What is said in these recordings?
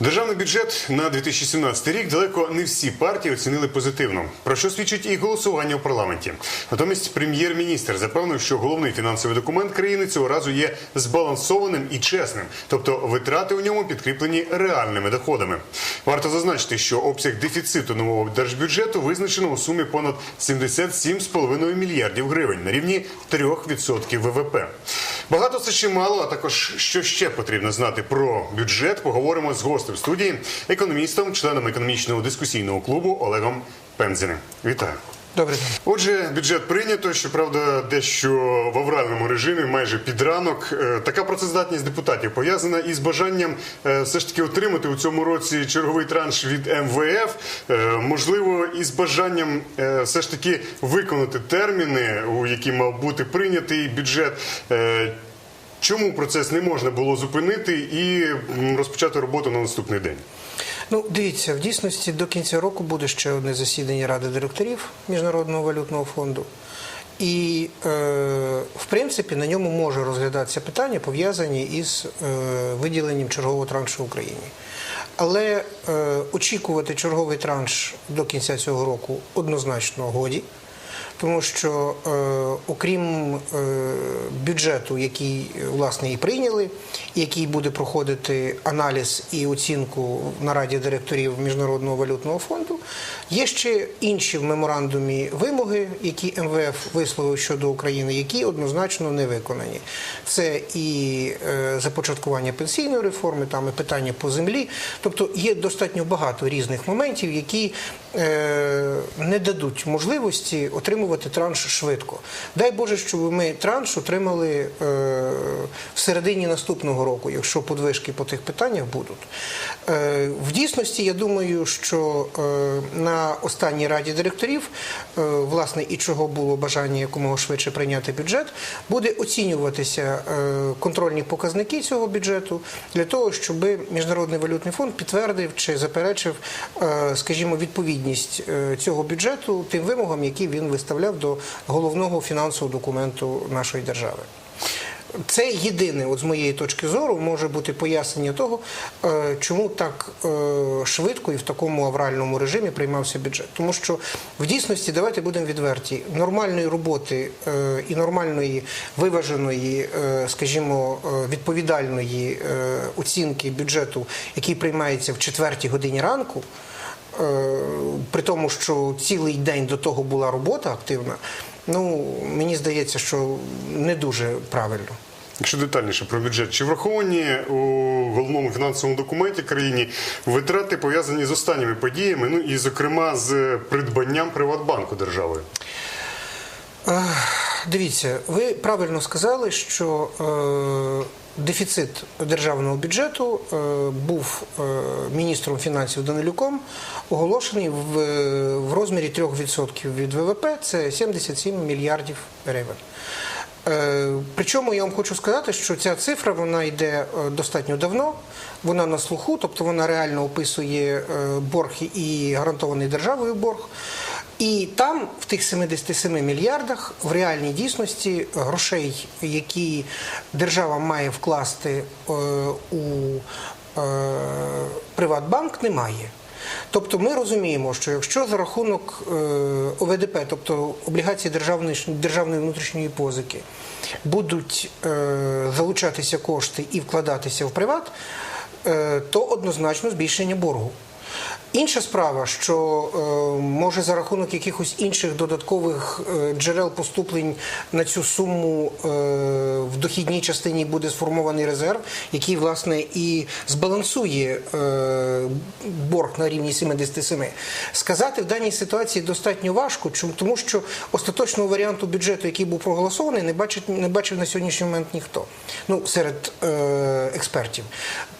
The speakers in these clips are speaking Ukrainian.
Державний бюджет на 2017 рік далеко не всі партії оцінили позитивно. Про що свідчить і голосування в парламенті. Натомість прем'єр-міністр запевнив, що головний фінансовий документ країни цього разу є збалансованим і чесним, тобто витрати у ньому підкріплені реальними доходами. Варто зазначити, що обсяг дефіциту нового держбюджету визначено у сумі понад 77,5 мільярдів гривень на рівні 3% ВВП. Багато це ще мало, а також що ще потрібно знати про бюджет. Поговоримо з гостем студії, економістом, членом економічного дискусійного клубу Олегом Пензіним. Вітаю. Добрий день. Отже, бюджет прийнято. Щоправда, дещо в авральному режимі, майже під ранок. Е, Така працездатність депутатів пов'язана із бажанням е, все ж таки отримати у цьому році черговий транш від МВФ. Е, Можливо, із бажанням все ж таки виконати терміни, у які мав бути прийнятий бюджет. Чому процес не можна було зупинити і розпочати роботу на наступний день? Ну, дивіться, в дійсності до кінця року буде ще одне засідання Ради директорів Міжнародного валютного фонду. І, е, в принципі, на ньому може розглядатися питання, пов'язані із е, виділенням чергового траншу Україні. Але е, очікувати черговий транш до кінця цього року однозначно годі. Тому що е, окрім е, бюджету, який е, власне і прийняли, який буде проходити аналіз і оцінку на раді директорів Міжнародного валютного фонду, є ще інші в меморандумі вимоги, які МВФ висловив щодо України, які однозначно не виконані. Це і е, започаткування пенсійної реформи, там і питання по землі. Тобто є достатньо багато різних моментів, які е, не дадуть можливості отримувати транш швидко. Дай Боже, щоб ми транш отримали е, в середині наступного року, якщо подвижки по тих питаннях будуть. Е, в дійсності, я думаю, що е, на останній раді директорів, власне, і чого було бажання якомога швидше прийняти бюджет, буде оцінюватися контрольні показники цього бюджету для того, щоб Міжнародний валютний фонд підтвердив чи заперечив, скажімо, відповідність цього бюджету тим вимогам, які він виставляв до головного фінансового документу нашої держави. Це єдине, от з моєї точки зору, може бути пояснення того, е, чому так е, швидко і в такому авральному режимі приймався бюджет. Тому що в дійсності, давайте будемо відверті, нормальної роботи е, і нормальної виваженої, скажімо, відповідальної оцінки бюджету, який приймається в четвертій годині ранку. Е, При тому, що цілий день до того була робота активна, ну мені здається, що не дуже правильно. Якщо детальніше про бюджет, чи враховані у головному фінансовому документі країні витрати пов'язані з останніми подіями, ну і зокрема з придбанням Приватбанку державою? Е, Дивіться, ви правильно сказали, що е, дефіцит державного бюджету е, був е, міністром фінансів Данилюком оголошений в, в розмірі 3% від ВВП, це 77 мільярдів гривень. Е, Причому я вам хочу сказати, що ця цифра вона йде е, достатньо давно, вона на слуху, тобто вона реально описує е, борг і гарантований державою борг. І там, в тих 77 мільярдах, в реальній дійсності грошей, які держава має вкласти е, у е, Приватбанк, немає. Тобто ми розуміємо, що якщо за рахунок е, ОВДП, тобто облігації державної, державної внутрішньої позики, будуть е, залучатися кошти і вкладатися в приват, е, то однозначно збільшення боргу. Інша справа, що е, може за рахунок якихось інших додаткових е, джерел поступлень на цю суму е, в дохідній частині буде сформований резерв, який власне і збалансує борг на рівні 77. Сказати в даній ситуації достатньо важко, тому що остаточного варіанту бюджету, який був проголосований, не бачить не бачив на сьогоднішній момент ніхто. Ну серед експертів.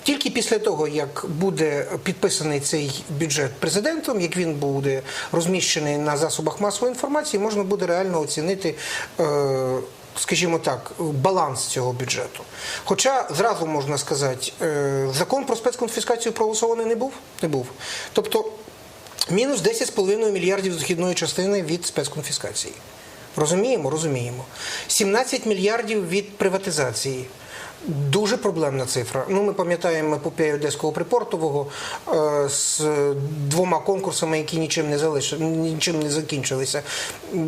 Тільки після того, як буде підписаний цей бюджет президентом, як він буде розміщений на засобах масової інформації, можна буде реально оцінити. Е, Скажімо так, баланс цього бюджету. Хоча зразу можна сказати, е, закон про спецконфіскацію проголосований не був. Не був. Тобто мінус 10,5 мільярдів дохідної частини від спецконфіскації. Розуміємо, розуміємо. 17 мільярдів від приватизації. Дуже проблемна цифра. Ну, ми пам'ятаємо епопею Одеського припортового е, з двома конкурсами, які нічим не залиш... нічим не закінчилися.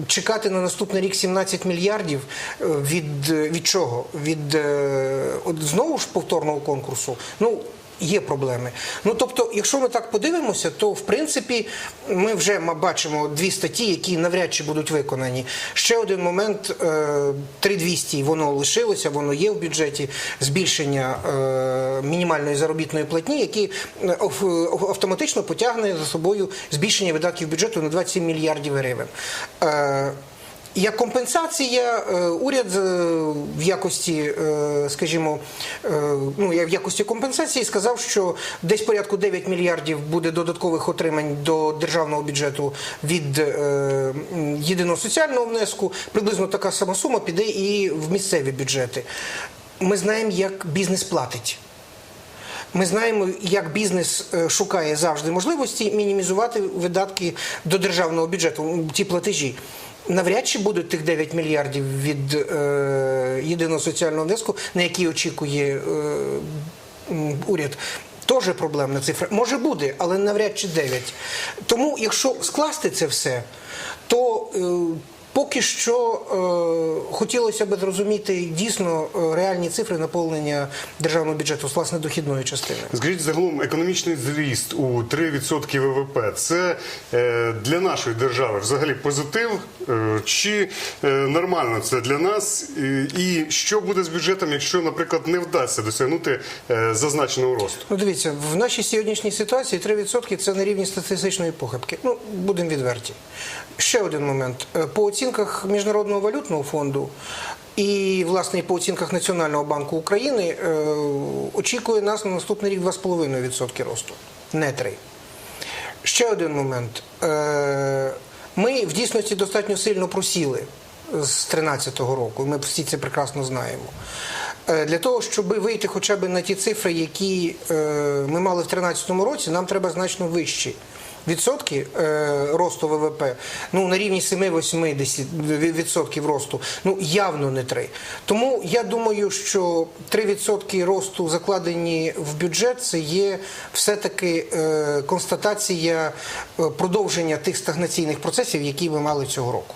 Чекати на наступний рік 17 мільярдів е, від, від чого? Від е, от знову ж повторного конкурсу. Ну, Є проблеми. Ну тобто, якщо ми так подивимося, то в принципі ми вже бачимо дві статті, які навряд чи будуть виконані. Ще один момент: е, 3200 воно лишилося, воно є в бюджеті збільшення е, мінімальної заробітної платні, які е, автоматично потягне за собою збільшення видатків бюджету на 27 мільярдів гривень. Як компенсація, е, уряд е, в якості, е, скажімо, ну в якості компенсації сказав, що десь порядку 9 мільярдів буде додаткових отримань до державного бюджету від єдиного соціального внеску. Приблизно така сама сума піде і в місцеві бюджети. Ми знаємо, як бізнес платить. Ми знаємо, як бізнес шукає завжди можливості мінімізувати видатки до державного бюджету, ті платежі. Навряд чи будуть тих 9 мільярдів від е, єдиного соціального внеску, на який очікує е, уряд. Теж проблемна цифра. Може буде, але навряд чи 9. Тому, якщо скласти це все, то е, поки що е, хотілося б зрозуміти дійсно е, реальні цифри наповнення державного бюджету, власне, дохідної частини. Скажіть загалом економічний зріст у 3% ВВП це е, для нашої держави взагалі позитив е, чи е, нормально це для нас? І, і що буде з бюджетом, якщо, наприклад, не вдасться досягнути е, зазначеного росту? Ну, дивіться, в нашій сьогоднішній ситуації 3% це на рівні статистичної похибки. Ну, будемо відверті. Ще один момент. Е, По оцінках Міжнародного валютного фонду і, власне, і по оцінках Національного банку України е, очікує нас на наступний рік 2,5% росту, не 3%. Ще один момент. Е, Ми в дійсності достатньо сильно просіли з 2013 року. Ми всі це прекрасно знаємо. Е, Для того, щоб вийти хоча б на ті цифри, які е, ми мали в 2013 році, нам треба значно вищі. Відсотки е, росту ВВП ну на рівні 7-8 відсотків росту, ну явно не 3. Тому я думаю, що 3% росту закладені в бюджет це є все-таки е, констатація е, продовження тих стагнаційних процесів, які ми мали цього року.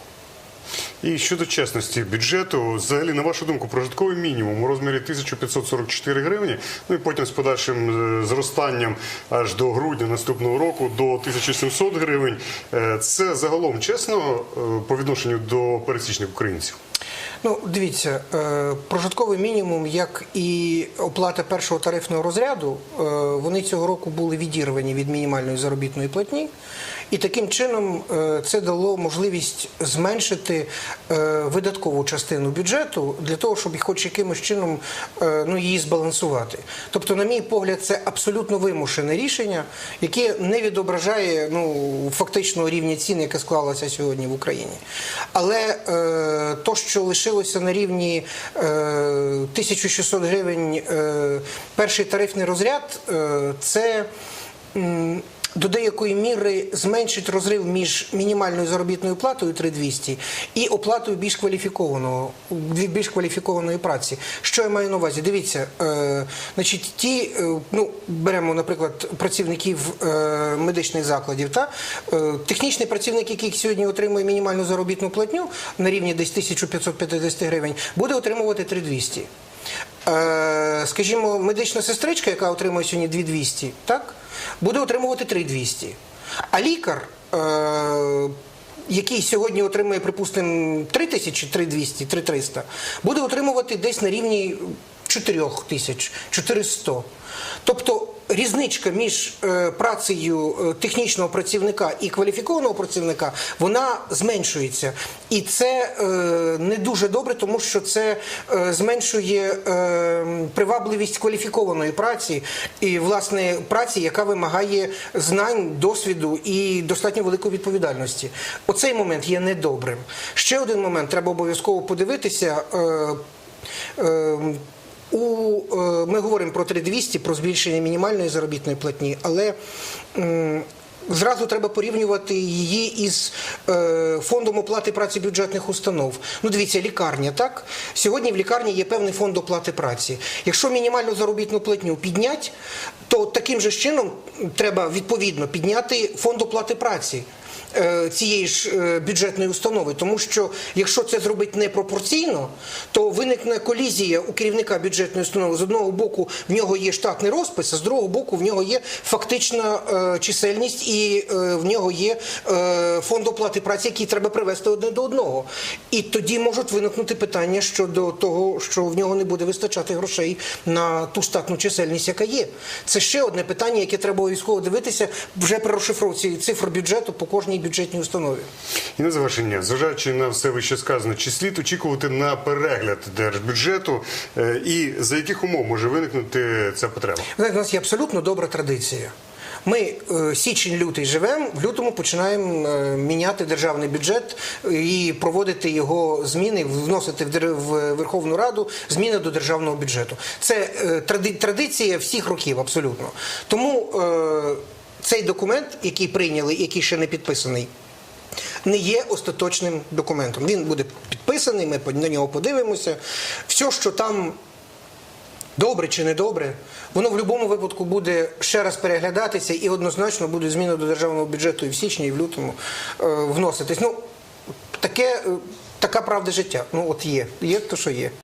І щодо чесності бюджету, взагалі, на вашу думку, прожитковий мінімум у розмірі 1544 гривні, ну і потім з подальшим е, зростанням аж до грудня наступного року до 1700 гривень. Е, Це загалом чесно е, по відношенню до пересічних українців. Ну, дивіться, прожитковий мінімум, як і оплата першого тарифного розряду, вони цього року були відірвані від мінімальної заробітної платні, і таким чином е, це дало можливість зменшити е, видаткову частину бюджету для того, щоб хоч якимось чином е, ну, її збалансувати. Тобто, на мій погляд, це абсолютно вимушене рішення, яке не відображає ну, фактичного рівня цін, яке склалося сьогодні в Україні. Але то, що лишилося на рівні е, 1600 гривень перший тарифний розряд, це. До деякої міри зменшить розрив між мінімальною заробітною платою 3200 і оплатою більш кваліфікованого більш кваліфікованої праці. Що я маю на увазі? Дивіться, е, значить, ті, е, ну беремо, наприклад, працівників е, медичних закладів, та е, технічний працівник, який сьогодні отримує мінімальну заробітну платню на рівні десь 1550 гривень, буде отримувати 3200. Е, скажімо, медична сестричка, яка отримує сьогодні 2200, так, буде отримувати 3200. А лікар, е, який сьогодні отримує, припустимо, 3000, 3200, 3300, буде отримувати десь на рівні 4000, 400. Тобто різничка між е, працею е, технічного працівника і кваліфікованого працівника вона зменшується. І це е, не дуже добре, тому що це зменшує привабливість кваліфікованої праці і власне праці, яка вимагає знань, досвіду і достатньо великої відповідальності. Оцей момент є недобрим. Ще один момент треба обов'язково подивитися. У, е, ми говоримо про 3200, про збільшення мінімальної заробітної платні, але Зразу треба порівнювати її із е, фондом оплати праці бюджетних установ. Ну, дивіться, лікарня, так? Сьогодні в лікарні є певний фонд оплати праці. Якщо мінімальну заробітну платню піднять, то таким же чином треба відповідно підняти фонд оплати праці. Е, Цієї ж е, бюджетної установи, тому що якщо це зробити непропорційно, то виникне колізія у керівника бюджетної установи. З одного боку в нього є штатний розпис, а з другого боку в нього є фактична е, чисельність і в нього є фонд оплати праці, який треба привести одне до одного. І тоді можуть виникнути питання щодо того, що в нього не буде вистачати грошей на ту штатну чисельність, яка є. Це ще одне питання, яке треба обов'язково дивитися вже при розшифровці цифр бюджету по кожній бюджетній установі. І на завершення, зважаючи на все вище сказано, чи слід очікувати на перегляд держбюджету е, і за яких умов може виникнути ця потреба? Знаєте, у нас є абсолютно добра традиція. Ми е, січень-лютий живемо, в лютому починаємо е, міняти державний бюджет і проводити його зміни, вносити в Верховну Раду зміни до державного бюджету. Це традиція всіх років, абсолютно. Тому цей документ, який прийняли, який ще не підписаний, не є остаточним документом. Він буде підписаний, ми на нього подивимося. Все, що там добре чи не добре, воно в будь-якому випадку буде ще раз переглядатися і однозначно буде зміни до державного бюджету і в січні, і в лютому е, вноситись. Ну, таке, е, така правда життя. Ну, от є. Є то, що є.